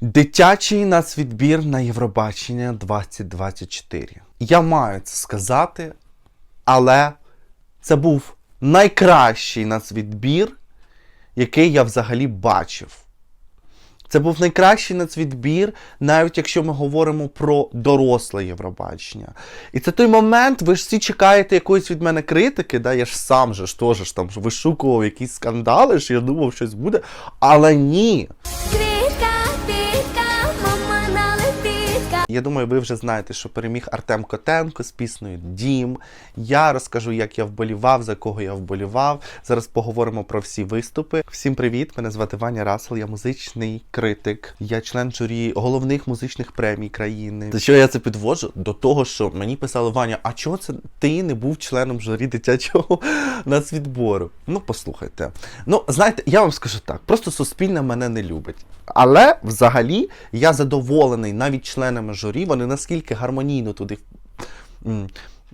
Дитячий нацвідбір на Євробачення 2024. Я маю це сказати, але це був найкращий нацвідбір, який я взагалі бачив. Це був найкращий нацвідбір, навіть якщо ми говоримо про доросле Євробачення. І це той момент, ви ж всі чекаєте якоїсь від мене критики, да? я ж сам же ж ж там вишукував якісь скандали, що я думав, щось буде. Але ні. Я думаю, ви вже знаєте, що переміг Артем Котенко з піснею Дім. Я розкажу, як я вболівав, за кого я вболівав. Зараз поговоримо про всі виступи. Всім привіт! Мене звати Ваня Расел, я музичний критик. Я член журі головних музичних премій країни. За що я це підводжу? До того, що мені писали Ваня, а чого це ти не був членом журі дитячого нацвідбору? Ну, послухайте. Ну, знаєте, я вам скажу так: просто суспільне мене не любить. Але взагалі я задоволений навіть членами журі. Вони наскільки гармонійно туди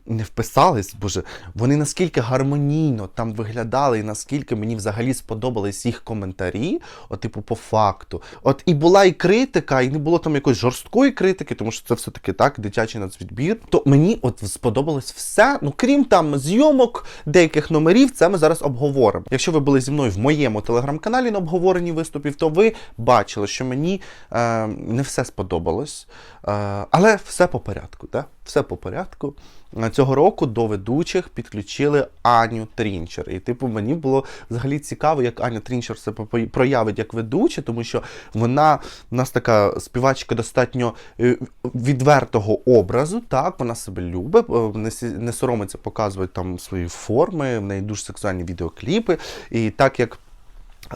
не вписались, боже, вони наскільки гармонійно там виглядали, і наскільки мені взагалі сподобались їх коментарі, от, типу, по факту. От і була і критика, і не було там якоїсь жорсткої критики, тому що це все-таки так, дитячий нацвідбір. То мені от сподобалось все. Ну крім там зйомок деяких номерів, це ми зараз обговоримо. Якщо ви були зі мною в моєму телеграм-каналі на обговоренні виступів, то ви бачили, що мені е, не все сподобалось, е, але все по порядку. Так? Все по порядку. Цього року до ведучих підключили Аню Трінчер. І, типу, мені було взагалі цікаво, як Аня Трінчер по- проявить як ведуча, тому що вона у нас така співачка достатньо е, відвертого образу. Так, вона себе любить, е, не соромиться показувати там свої форми, в неї дуже сексуальні відеокліпи. І так як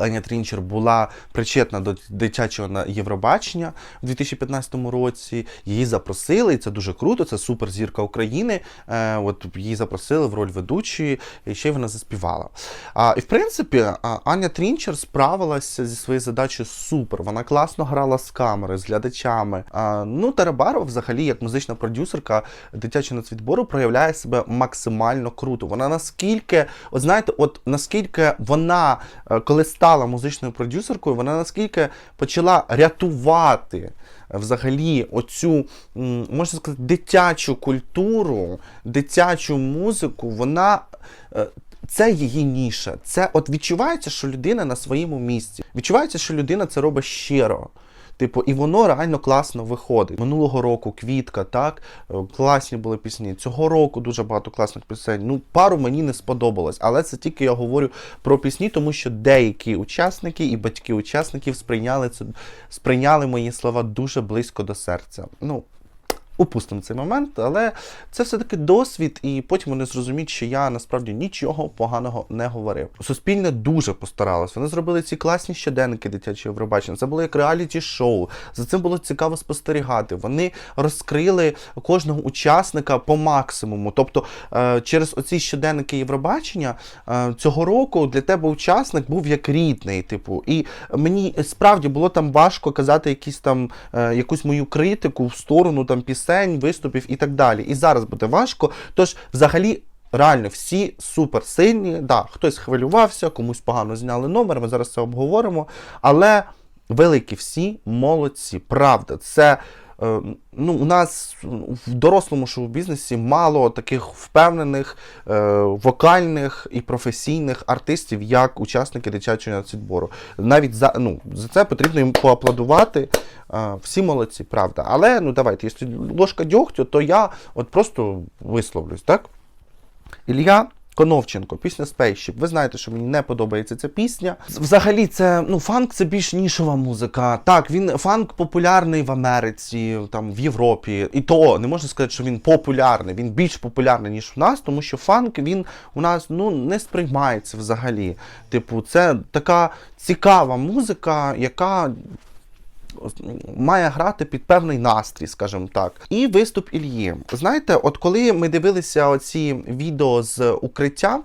Аня Трінчер була причетна до дитячого Євробачення у 2015 році. Її запросили, і це дуже круто. Це суперзірка України. Е, от її запросили в роль ведучої, і ще й вона заспівала. А, і в принципі, Аня Трінчер справилася зі своєю задачею супер. Вона класно грала з камери, з глядачами. А, ну, Тарабарова, взагалі, як музична продюсерка дитячого нацвідбору, проявляє себе максимально круто. Вона наскільки, от знаєте, от наскільки вона, е, коли стала музичною продюсеркою, вона наскільки почала рятувати взагалі оцю, можна сказати, дитячу культуру, дитячу музику, вона. е, Це її ніша. Це от відчувається, що людина на своєму місці. Відчувається, що людина це робить щиро. Типу, і воно реально класно виходить. Минулого року квітка, так, е, класні були пісні. Цього року дуже багато класних пісень. Ну, пару мені не сподобалось, але це тільки я говорю про пісні, тому що деякі учасники і батьки учасників сприйняли це, сприйняли мої слова дуже близько до серця. Ну, Упустимо цей момент, але це все-таки досвід, і потім вони зрозуміють, що я насправді нічого поганого не говорив. Суспільне дуже постаралось. Вони зробили ці класні щоденники дитячого Євробачення. Це було як реаліті-шоу. За цим було цікаво спостерігати. Вони розкрили кожного учасника по максимуму. Тобто, е, через оці щоденники Євробачення е, цього року для тебе учасник був як рідний. Типу, і мені справді було там важко казати якісь там е, якусь мою критику в сторону там пісень, виступів і так далі. І зараз буде важко. Тож, взагалі. Реально, всі суперсильні. Да, хтось хвилювався, комусь погано зняли номер, ми зараз це обговоримо. Але великі всі молодці. Правда, це ну, у нас в дорослому шоу-бізнесі мало таких впевнених е, вокальних і професійних артистів, як учасники дитячого нацвідбору. Навіть за, ну, за це потрібно їм поаплодувати. Е, всі молодці, правда. Але ну давайте, якщо ложка дьогтю, то я от просто висловлюсь, так? Ілля Коновченко, пісня Spaceship. Ви знаєте, що мені не подобається ця пісня. Взагалі, це ну фанк це більш нішова музика. Так, він фанк популярний в Америці, там в Європі. І то не можна сказати, що він популярний. Він більш популярний ніж у нас, тому що фанк він у нас ну не сприймається взагалі. Типу, це така цікава музика, яка має грати під певний настрій, скажімо так. І виступ Ільї. Знаєте, от коли ми дивилися оці відео з укриття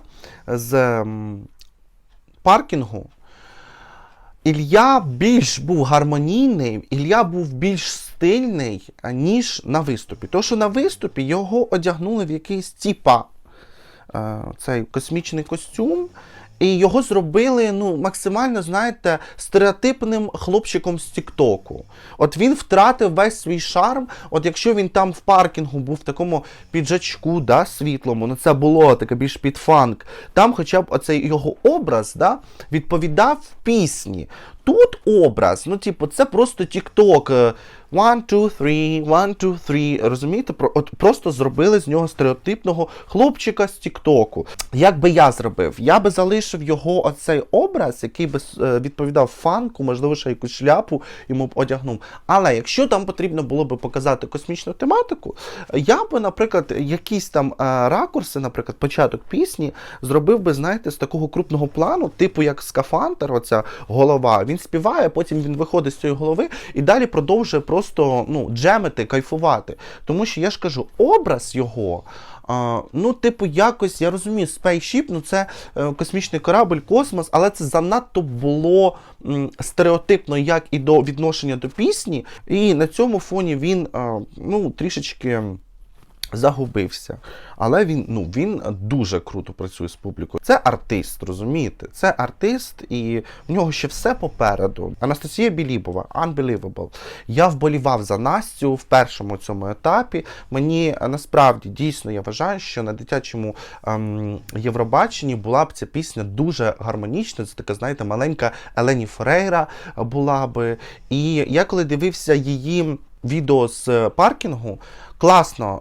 з паркінгу, Ілля більш був гармонійний, Ілля був більш стильний, ніж на виступі. Тому що на виступі його одягнули в якийсь типа е, цей космічний костюм. І його зробили ну, максимально, знаєте, стереотипним хлопчиком з Тіктоку. От він втратив весь свій шарм. От якщо він там в паркінгу був в такому піджачку, да, світлому, ну це було таке більш під фанк, там хоча б оцей його образ да, відповідав пісні. Тут образ, ну, типу, це просто Тікток. е, One, two, three, one, two, three. Розумієте? Про- От просто зробили з нього стереотипного хлопчика з Тіктоку. Як би я зробив? Я би залишив його оцей образ, який би е, відповідав фанку, можливо, ще якусь шляпу йому б одягнув. Але якщо там потрібно було би показати космічну тематику, я би, наприклад, якісь там е, ракурси, наприклад, початок пісні, зробив би, знаєте, з такого крупного плану, типу як скафандр, оця голова. Він співає, потім він виходить з цієї голови і далі продовжує просто ну, джемити, кайфувати. Тому що я ж кажу, образ його. Ну, типу, якось я розумію, Spaceship, ну це е, космічний корабль, космос, але це занадто було стереотипно, як і до відношення до пісні. І на цьому фоні він ну, трішечки загубився. Але він, ну, він дуже круто працює з публікою. Це артист, розумієте? Це артист, і в нього ще все попереду. Анастасія Білібова, Unbelievable. Я вболівав за Настю в першому цьому етапі. Мені е, насправді дійсно я вважаю, що на дитячому ем, Євробаченні була б ця пісня дуже гармонічна. Це така, знаєте, маленька Елені Ферейра була би. І я коли дивився її відео з е, паркінгу, класно.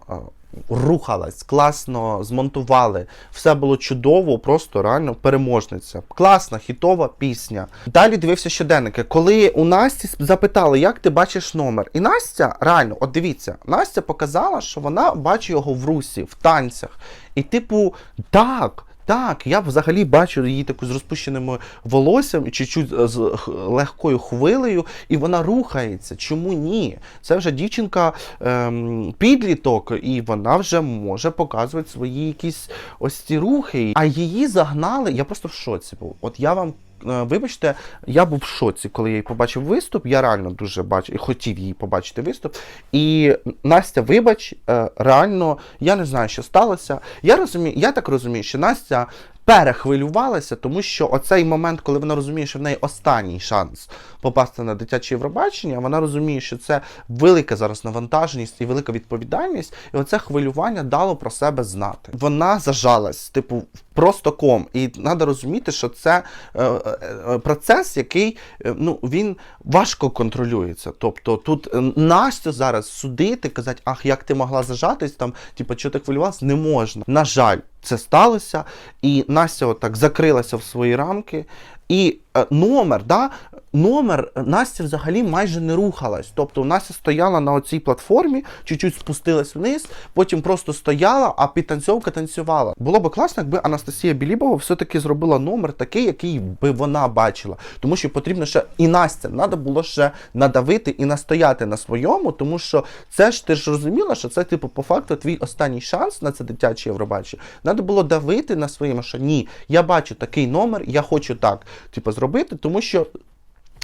Рухалась, класно змонтували, все було чудово, просто реально переможниця. Класна, хітова пісня. Далі дивився щоденники. Коли у Насті запитали, як ти бачиш номер, і Настя реально, от дивіться, Настя показала, що вона бачить його в русі, в танцях. І, типу, так. Так, я взагалі бачу її таку з розпущеними волоссям, чуть-чуть з легкою хвилею, і вона рухається. Чому ні? Це вже дівчинка ем, підліток, і вона вже може показувати свої якісь ось ці рухи. А її загнали. Я просто в шоці був. От я вам. Е, Вибачте, я був в шоці, коли я її побачив виступ. Я реально дуже бачив і хотів її побачити виступ. І Настя, вибач, е, реально, я не знаю, що сталося. Я розумію, я так розумію, що Настя перехвилювалася, тому що оцей момент, коли вона розуміє, що в неї останній шанс попасти на дитяче Євробачення, вона розуміє, що це велика зараз навантаженість і велика відповідальність, і оце хвилювання дало про себе знати. Вона зажалась, типу, просто ком. І треба розуміти, що це е, е, е, процес, який е, ну, він важко контролюється. Тобто тут е, Настю зараз судити, казати, ах, як ти могла зажатись, там, типу, що ти хвилювалася, не можна. На жаль, це сталося, і Настя отак закрилася в свої рамки. І номер, да, номер е, Настя взагалі майже не рухалась. Тобто Настя стояла на оцій платформі, чуть-чуть спустилась вниз, потім просто стояла, а підтанцьовка танцювала. Було би класно, якби Анастасія Білібова все-таки зробила номер такий, який би вона бачила. Тому що потрібно ще і Настя, треба було ще надавити і настояти на своєму, тому що це ж ти ж розуміла, що це, типу, по факту твій останній шанс на це дитяче Євробачення. Треба було давити на своєму, що ні, я бачу такий номер, я хочу так, типу, зробити, тому що.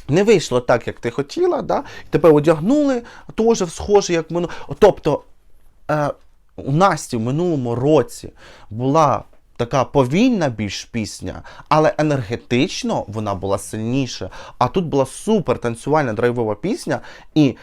Не вийшло так, як ти хотіла, да? тебе одягнули теж схоже, як минуло. Тобто е, у Насті в минулому році була така повільна більш пісня, але енергетично вона була сильніша. А тут була супер танцювальна драйвова пісня, і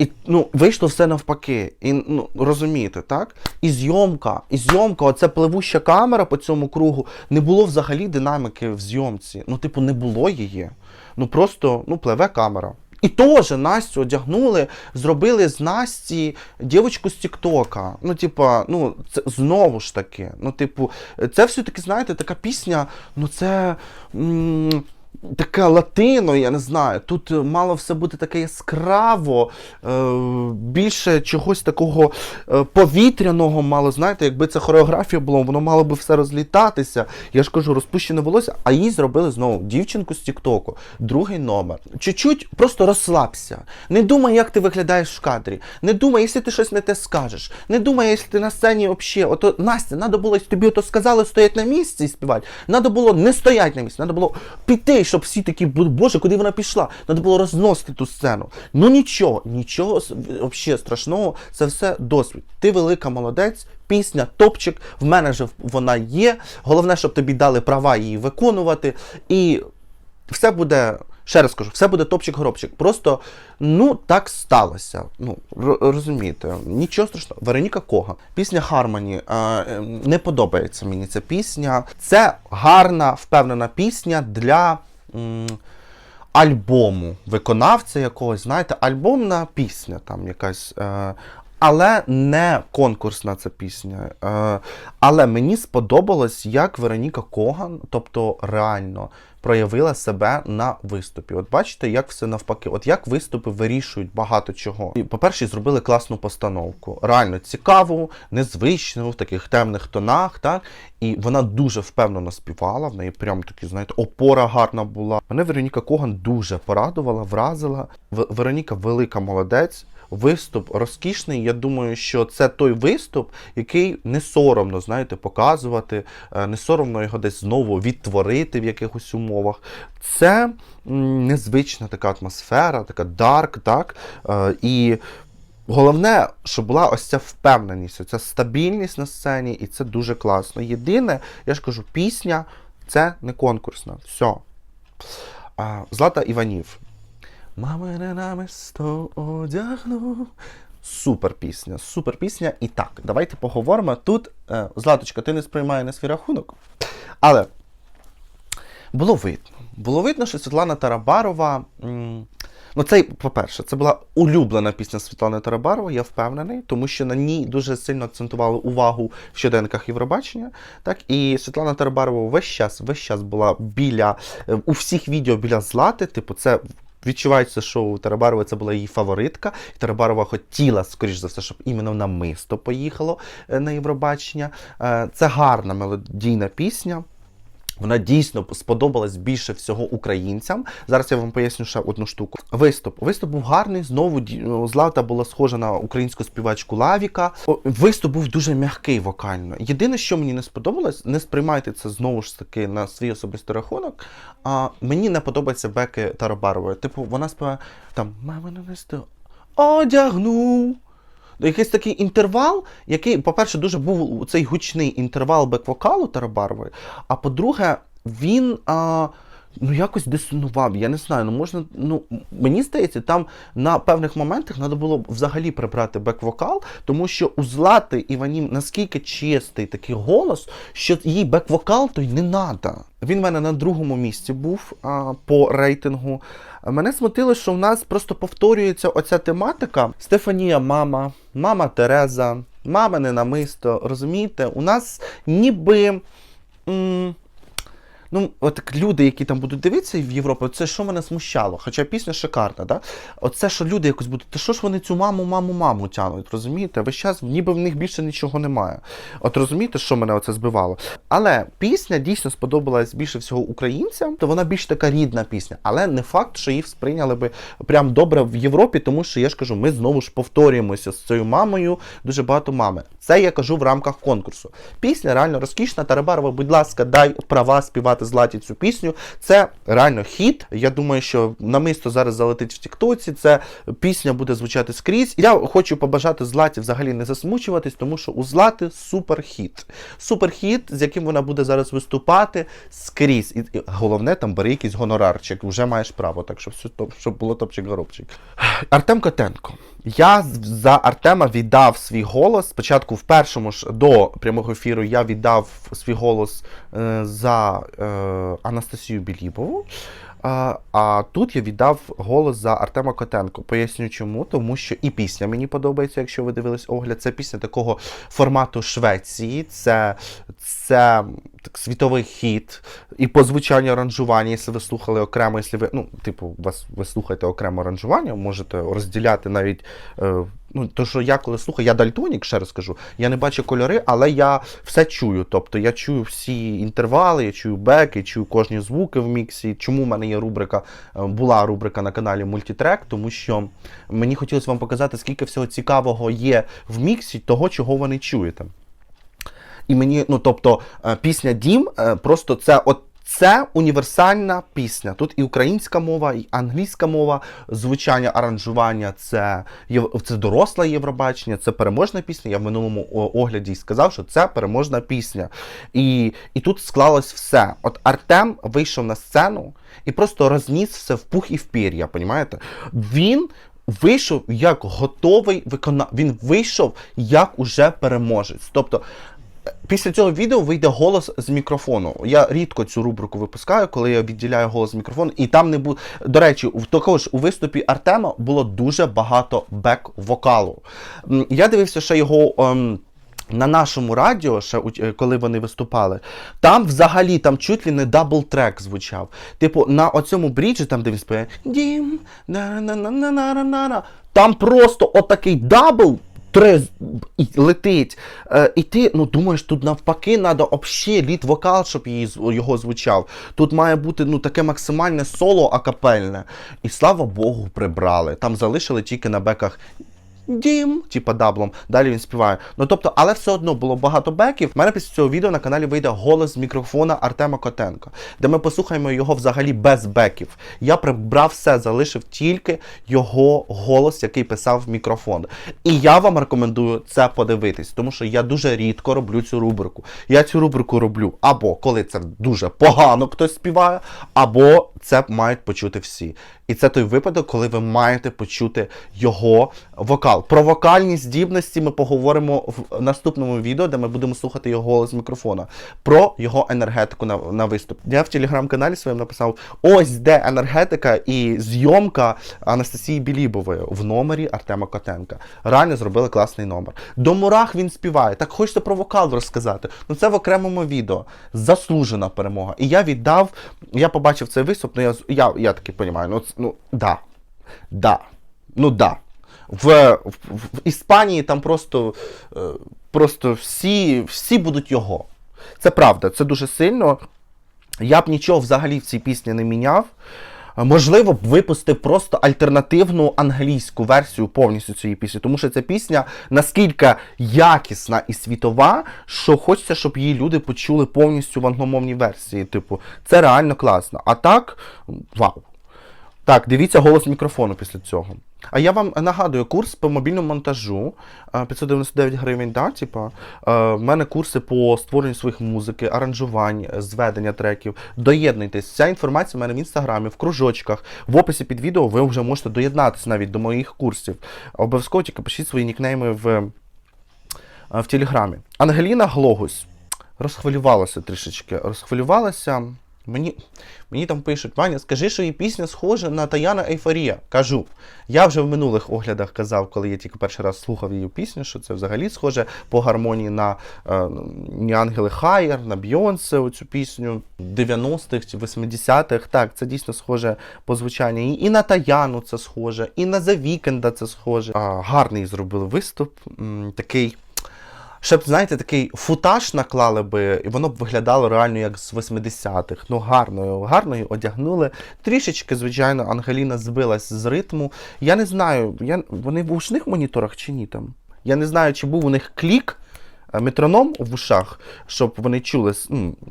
і ну, вийшло все навпаки. І ну, розумієте, так? І зйомка, і зйомка, оця пливуща камера по цьому кругу, не було взагалі динаміки в зйомці. Ну, типу, не було її. Ну просто ну, пливе камера. І теж Настю одягнули, зробили з Насті дівчинку з Тіктока. Ну, типа, ну, це знову ж таки. Ну, типу, це все-таки, знаєте, така пісня, ну це. М- Таке латино, я не знаю. Тут е, мало все бути таке яскраво, е, більше чогось такого е, повітряного мало, знаєте, якби це хореографія була, воно мало би все розлітатися. Я ж кажу, розпущене волосся, а їй зробили знову дівчинку з Тіктоку, другий номер. Чуть-чуть просто розслабся. Не думай, як ти виглядаєш в кадрі. Не думай, якщо ти щось не те скажеш. Не думай, якщо ти на сцені взагалі. Ото Настя, треба було, тобі ото сказали стояти на місці і співати. Треба було не стояти на місці, треба було піти людей, щоб всі такі, «Бо- боже, куди вона пішла? Треба було розносити ту сцену. Ну нічого, нічого взагалі страшного, це все досвід. Ти велика молодець, пісня, топчик, в мене же вона є. Головне, щоб тобі дали права її виконувати. І все буде. Ще раз кажу, все буде топчик-горобчик. Просто ну так сталося. Ну розумієте, нічого страшного. Вероніка Кога. Пісня Хармоні е, е, не подобається мені ця пісня. Це гарна, впевнена пісня для. Альбому виконавця якогось, знаєте, альбомна пісня там якась. Е, але не конкурсна ця пісня. Е, але мені сподобалось, як Вероніка Коган, тобто реально проявила себе на виступі. От бачите, як все навпаки. От як виступи вирішують багато чого. І, по-перше, зробили класну постановку. Реально цікаву, незвичну, в таких темних тонах, так? І вона дуже впевнено співала. В неї прям такі, знаєте, опора гарна була. Мене Вероніка Коган дуже порадувала, вразила. В- Вероніка велика молодець. Виступ розкішний. Я думаю, що це той виступ, який не соромно, знаєте, показувати, е, не соромно його десь знову відтворити в якихось умовах. Це незвична така атмосфера, така дарк, так. Е, І головне, щоб була ось ця впевненість, ця стабільність на сцені, і це дуже класно. Єдине, я ж кажу, пісня це не конкурсна. Все. Злата Іванів. Мамине намисто одягну. Супер пісня, супер пісня. І так, давайте поговоримо. Тут, е, Златочка, ти не сприймає на свій рахунок. Але було видно. Було видно, що Світлана Тарабарова. Ну, це, по-перше, це була улюблена пісня Світлани Тарабарової, я впевнений, тому що на ній дуже сильно акцентували увагу в щоденниках Євробачення. Так, і Світлана Тарабарова весь час, весь час була біля е, у всіх відео біля Злати. Типу, це відчувається, що у Тарабарової це була її фаворитка. І Тарабарова хотіла, скоріш за все, щоб іменно на мисто поїхало е, на Євробачення. Е, Це гарна мелодійна пісня. Вона дійсно сподобалась більше всього українцям. Зараз я вам поясню ще одну штуку. Виступ. Виступ був гарний. Знову ну, Злата була схожа на українську співачку Лавіка. Виступ був дуже м'який вокально. Єдине, що мені не сподобалось, не сприймайте це знову ж таки на свій особистий рахунок. А мені не подобається Беки Тарабарової. Типу, вона співає там мама не сто одягну. Якийсь такий інтервал, який, по-перше, дуже був цей гучний інтервал бек-вокалу Тарабарової, а по-друге, він а, ну, якось дисонував. Я не знаю, ну можна. Ну, мені здається, там на певних моментах треба було взагалі прибрати бек-вокал, тому що у Злати Іванів наскільки чистий такий голос, що їй бек-вокал той не треба. Він в мене на другому місці був а, по рейтингу. Мене смутило, що в нас просто повторюється оця тематика. Стефанія, мама, мама Тереза, мама не намисто. Розумієте, у нас ніби. М- Ну, от люди, які там будуть дивитися в Європу, це що мене смущало. Хоча пісня шикарна, да? Оце, що люди якось будуть, та що ж вони цю маму, маму, маму тянуть, розумієте? Весь час ніби в них більше нічого немає. От розумієте, що мене оце збивало? Але пісня дійсно сподобалась більше всього українцям, то вона більш така рідна пісня. Але не факт, що її сприйняли би прям добре в Європі, тому що я ж кажу, ми знову ж повторюємося з цією мамою, дуже багато мами. Це я кажу в рамках конкурсу. Пісня реально розкішна. Тарабарова, будь ласка, дай права співати златі цю пісню. Це реально хіт. Я думаю, що намисто зараз залетить в Тіктоці. Це пісня буде звучати скрізь. Я хочу побажати златі взагалі не засмучуватись, тому що у злати суперхіт. Суперхіт, з яким вона буде зараз виступати скрізь. І, головне, там бери якийсь гонорарчик, вже маєш право, так що все топ, щоб було топчик-горобчик. Артем Котенко. Я за Артема віддав свій голос. Спочатку в першому ж до прямого ефіру я віддав свій голос е, за е, Анастасію Білібову. А, а тут я віддав голос за Артема Котенко. Поясню чому, тому що і пісня мені подобається, якщо ви дивились огляд. Це пісня такого формату Швеції. Це, це так, світовий хіт. І по звучанню аранжування, якщо ви слухали окремо, якщо ви, ну, типу, вас, ви слухаєте окремо аранжування, можете розділяти навіть. Е, Ну, то, що я коли слухаю, я дальтонік, ще раз кажу, я не бачу кольори, але я все чую. Тобто я чую всі інтервали, я чую беки, чую кожні звуки в міксі. Чому в мене є рубрика, е, була рубрика на каналі Мультітрек, тому що мені хотілося вам показати, скільки всього цікавого є в міксі, того, чого ви не чуєте. І мені, ну тобто, е, пісня Дім, е, просто це от Це універсальна пісня. Тут і українська мова, і англійська мова, звучання, аранжування це, це доросле Євробачення, це переможна пісня. Я в минулому огляді сказав, що це переможна пісня. І, і тут склалось все. От Артем вийшов на сцену і просто розніс все в пух і в пір'я, понімаєте? Він вийшов як готовий виконав. Він вийшов як уже переможець. Тобто. Після цього відео вийде голос з мікрофону. Я рідко цю рубрику випускаю, коли я відділяю голос з мікрофону. І там не буде. До речі, також у виступі Артема було дуже багато бек-вокалу. Я дивився, що його. Ем... На нашому радіо, ще е, коли вони виступали, там взагалі там чуть ли не дабл трек звучав. Типу, на оцьому бріджі, там де він співає дім, на на на на на на там просто отакий дабл трез летить. Е, і ти ну думаєш, тут навпаки треба взагалі літ вокал, щоб її, його звучав. Тут має бути ну таке максимальне соло акапельне. І слава Богу, прибрали. Там залишили тільки на беках Дім, типа даблом. Далі він співає. Ну тобто, але все одно було багато беків. У мене після цього відео на каналі вийде голос з мікрофона Артема Котенка, де ми послухаємо його взагалі без беків. Я прибрав все, залишив тільки його голос, який писав в мікрофон. І я вам рекомендую це подивитись, тому що я дуже рідко роблю цю рубрику. Я цю рубрику роблю або коли це дуже погано хтось співає, або це мають почути всі. І це той випадок, коли ви маєте почути його вокал. Про вокальні здібності ми поговоримо в наступному відео, де ми будемо слухати його голос з мікрофона. Про його енергетику на, на виступ. Я в телеграм-каналі своєму написав: ось де енергетика і зйомка Анастасії Білібової в номері Артема Котенка. Реально зробили класний номер. До мурах він співає. Так хочеться про вокал розказати. Ну це в окремому відео. Заслужена перемога. І я віддав, я побачив цей виступ, ну я, я, я таки розумію, ну, ну да. Да. Ну да. В, в, в Іспанії там просто, е, просто всі, всі будуть його. Це правда, це дуже сильно. Я б нічого взагалі в цій пісні не міняв. Можливо, б випустив просто альтернативну англійську версію повністю цієї пісні, тому що ця пісня наскільки якісна і світова, що хочеться, щоб її люди почули повністю в англомовній версії. Типу, це реально класно. А так, вау. Так, дивіться голос мікрофону після цього. А я вам нагадую, курс по мобільному монтажу е, 599 гривень, да, типа. Е, В мене курси по створенню своїх музики, аранжувань, е, зведення треків. Доєднуйтесь. Вся інформація в мене в інстаграмі, в кружочках. В описі під відео ви вже можете доєднатися навіть до моїх курсів. Обов'язково тільки пишіть свої нікнейми в, е, в Телеграмі. Ангеліна Глогус розхвилювалася трішечки. Розхвилювалася. Мені, мені там пишуть, Ваня, скажи, що її пісня схожа на Таяна Ейфорія. Кажу. Я вже в минулих оглядах казав, коли я тільки перший раз слухав її пісню, що це взагалі схоже по гармонії на е, «Ні Ангели Хайер, на Бйонсе, оцю пісню 90-х чи 80-х. Так, це дійсно схоже по звучанню. І, на Таяну це схоже, і на The Weeknd це схоже. А, гарний зробили виступ, м, такий. Щоб, знаєте, такий футаж наклали би, і воно б виглядало реально як з 80-х. Ну, гарно, гарно одягнули. Трішечки, звичайно, Ангеліна збилась з ритму. Я не знаю, я, вони в ушних моніторах чи ні там. Я не знаю, чи був у них клік, е, метроном в ушах, щоб вони чули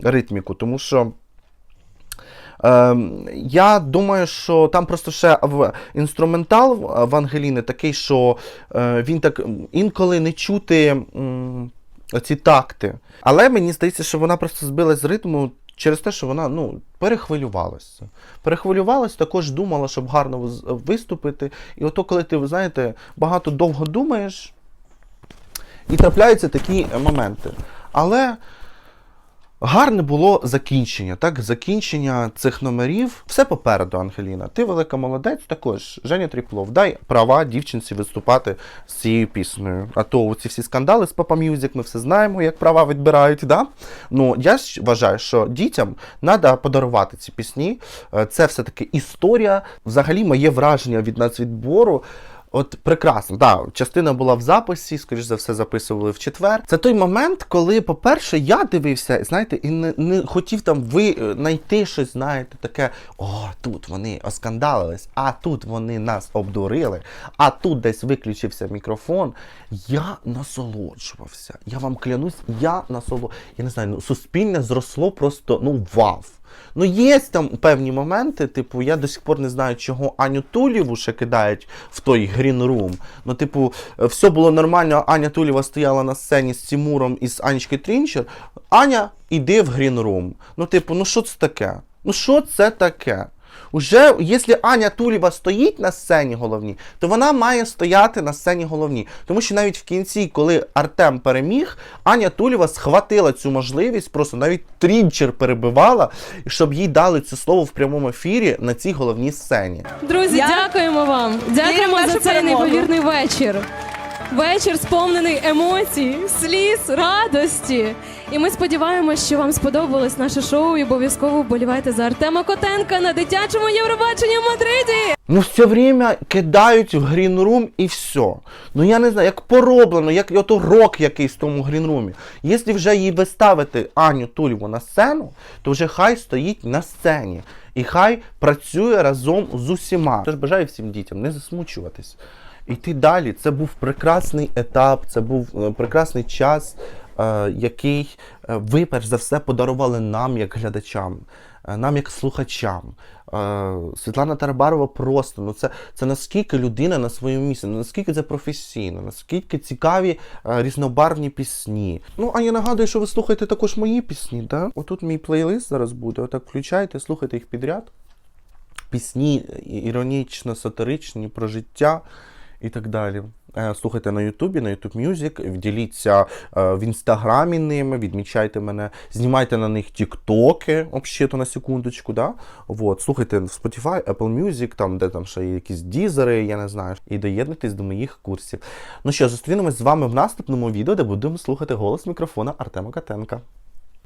ритміку, тому що. Ем, я думаю, що там просто ще в інструментал в- Ангеліни такий, що е, він так інколи не чути ці такти. Але мені здається, що вона просто збилась з ритму через те, що вона ну, перехвилювалася. Перехвилювалась, також думала, щоб гарно виступити. І ото, коли ти, ви знаєте, багато довго думаєш, і трапляються такі моменти. Але гарне було закінчення, так? Закінчення цих номерів. Все попереду, Ангеліна. Ти велика молодець, також Женя Тріплов. Дай права дівчинці виступати з цією піснею. А то ці всі скандали з Papa Music, ми все знаємо, як права відбирають. Да? Ну, я ж вважаю, що дітям треба подарувати ці пісні. Е, Це все-таки історія. Взагалі, моє враження від нацвідбору. От прекрасно, да, частина була в записі, скоріш за все, записували в четвер. Це той момент, коли, по-перше, я дивився, знаєте, і не, не хотів там ви е, знайти щось, знаєте, таке: о, тут вони оскандалились, а тут вони нас обдурили, а тут десь виключився мікрофон. Я насолоджувався. Я вам клянусь, я насолоджувався. Я не знаю, ну суспільне зросло просто ну вав. Ну, є там певні моменти, типу, я до сих пор не знаю, чого Аню Тулєву ще кидають в той грін-рум. Ну, типу, е, все було нормально, Аня Тулєва стояла на сцені з Тимуром і з Анічкою Трінчер. Аня, іди в грін-рум. Ну, типу, ну що це таке? Ну що це таке? Уже, якщо Аня Тулєва стоїть на сцені головній, то вона має стояти на сцені головній. Тому що навіть в кінці, коли Артем переміг, Аня Тулєва схватила цю можливість, просто навіть трінчер перебивала, щоб їй дали це слово в прямому ефірі на цій головній сцені. Друзі, Я дякуємо вам. Дякуємо нашу за цей перемогу. неймовірний вечір. Вечір сповнений емоцій, сліз, радості. І ми сподіваємось, що вам сподобалось наше шоу і обов'язково вболівайте за Артема Котенка на дитячому Євробаченні в Мадриді. Ну, все время кидають в грінрум і все. Ну я не знаю, як пороблено, як ото рок якийсь в тому грінрумі. Якщо вже її виставити Аню Тулєву на сцену, то вже хай стоїть на сцені. І хай працює разом з усіма. Я ж бажаю всім дітям не засмучуватись. Іти далі. Це був прекрасний етап, це був е, прекрасний час, який е, ви, перш за все, подарували нам як глядачам, е, нам як слухачам. Е, Світлана Тарабарова просто ну це, це наскільки людина на своєму місці, ну, наскільки це професійно, наскільки цікаві е, різнобарвні пісні. Ну а я нагадую, що ви слухаєте також мої пісні. Да? Отут мій плейлист зараз буде. Отак включайте, слухайте їх підряд. Пісні іронічно, сатиричні про життя і так далі. Е, Слухайте на Ютубі, на YouTube Music, діліться е, в інстаграмі ними, відмічайте мене, знімайте на них тіктоки, взагалі-то на секундочку, да? Вот, слухайте в Spotify, Apple Music, там, де там ще є якісь дізери, я не знаю, і доєднуйтесь до моїх курсів. Ну що, зустрінемось з вами в наступному відео, де будемо слухати голос мікрофона Артема Катенка.